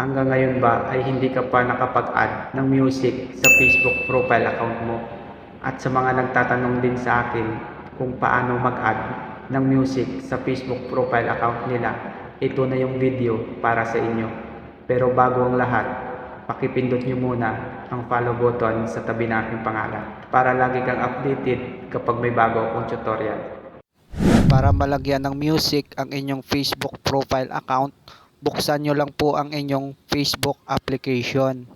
Hanggang ngayon ba ay hindi ka pa nakapag-add ng music sa Facebook profile account mo? At sa mga nagtatanong din sa akin kung paano mag-add ng music sa Facebook profile account nila, ito na yung video para sa inyo. Pero bago ang lahat, pakipindot nyo muna ang follow button sa tabi ng aking pangalan para lagi kang updated kapag may bago akong tutorial. Para malagyan ng music ang inyong Facebook profile account, buksan nyo lang po ang inyong Facebook application.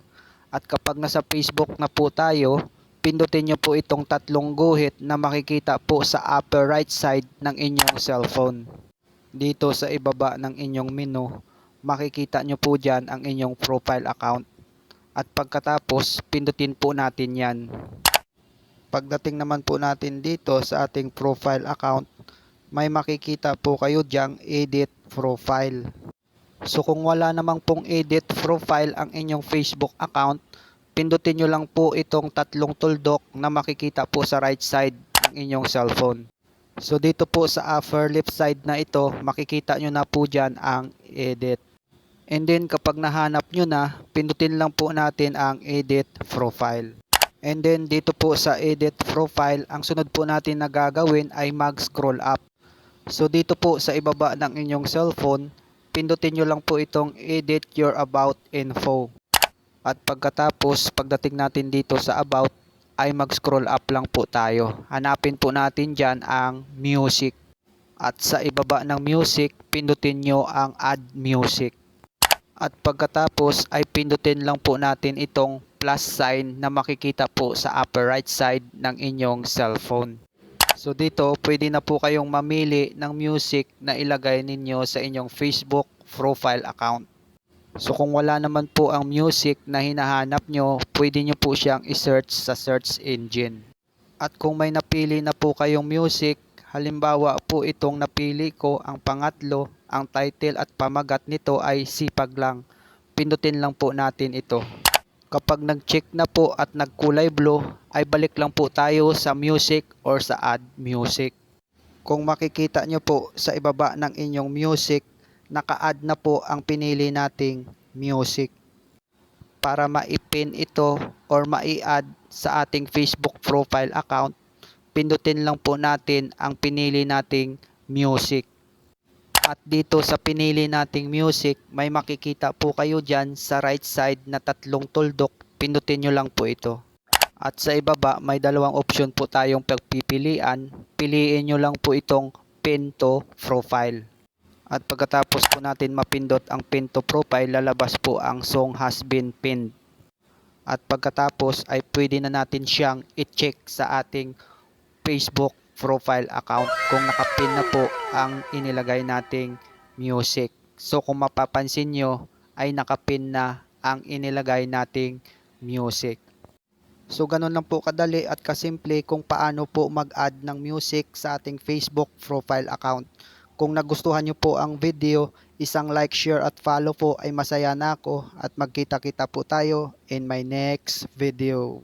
At kapag nasa Facebook na po tayo, pindutin nyo po itong tatlong guhit na makikita po sa upper right side ng inyong cellphone. Dito sa ibaba ng inyong menu, makikita nyo po dyan ang inyong profile account. At pagkatapos, pindutin po natin yan. Pagdating naman po natin dito sa ating profile account, may makikita po kayo diyang edit profile. So kung wala namang pong edit profile ang inyong Facebook account, pindutin nyo lang po itong tatlong tuldok na makikita po sa right side ng inyong cellphone. So dito po sa upper left side na ito, makikita nyo na po dyan ang edit. And then kapag nahanap nyo na, pindutin lang po natin ang edit profile. And then dito po sa edit profile, ang sunod po natin na gagawin ay mag-scroll up. So dito po sa ibaba ng inyong cellphone, pindutin nyo lang po itong edit your about info. At pagkatapos, pagdating natin dito sa about, ay mag-scroll up lang po tayo. Hanapin po natin dyan ang music. At sa ibaba ng music, pindutin nyo ang add music. At pagkatapos ay pindutin lang po natin itong plus sign na makikita po sa upper right side ng inyong cellphone. So dito, pwede na po kayong mamili ng music na ilagay ninyo sa inyong Facebook profile account. So kung wala naman po ang music na hinahanap nyo, pwede nyo po siyang isearch sa search engine. At kung may napili na po kayong music, halimbawa po itong napili ko, ang pangatlo, ang title at pamagat nito ay Sipag Lang. Pindutin lang po natin ito. Kapag nag-check na po at nagkulay blue, ay balik lang po tayo sa music or sa add music. Kung makikita nyo po sa ibaba ng inyong music, naka-add na po ang pinili nating music. Para maipin ito or mai-add sa ating Facebook profile account, pindutin lang po natin ang pinili nating music. At dito sa pinili nating music, may makikita po kayo dyan sa right side na tatlong tuldok. Pindutin nyo lang po ito. At sa ibaba, may dalawang option po tayong pagpipilian. Piliin nyo lang po itong pin to profile. At pagkatapos po natin mapindot ang pin to profile, lalabas po ang song has been pinned. At pagkatapos ay pwede na natin siyang i-check sa ating Facebook profile account kung nakapin na po ang inilagay nating music. So kung mapapansin nyo ay nakapin na ang inilagay nating music. So ganun lang po kadali at kasimple kung paano po mag-add ng music sa ating Facebook profile account. Kung nagustuhan nyo po ang video, isang like, share at follow po ay masaya na ako at magkita-kita po tayo in my next video.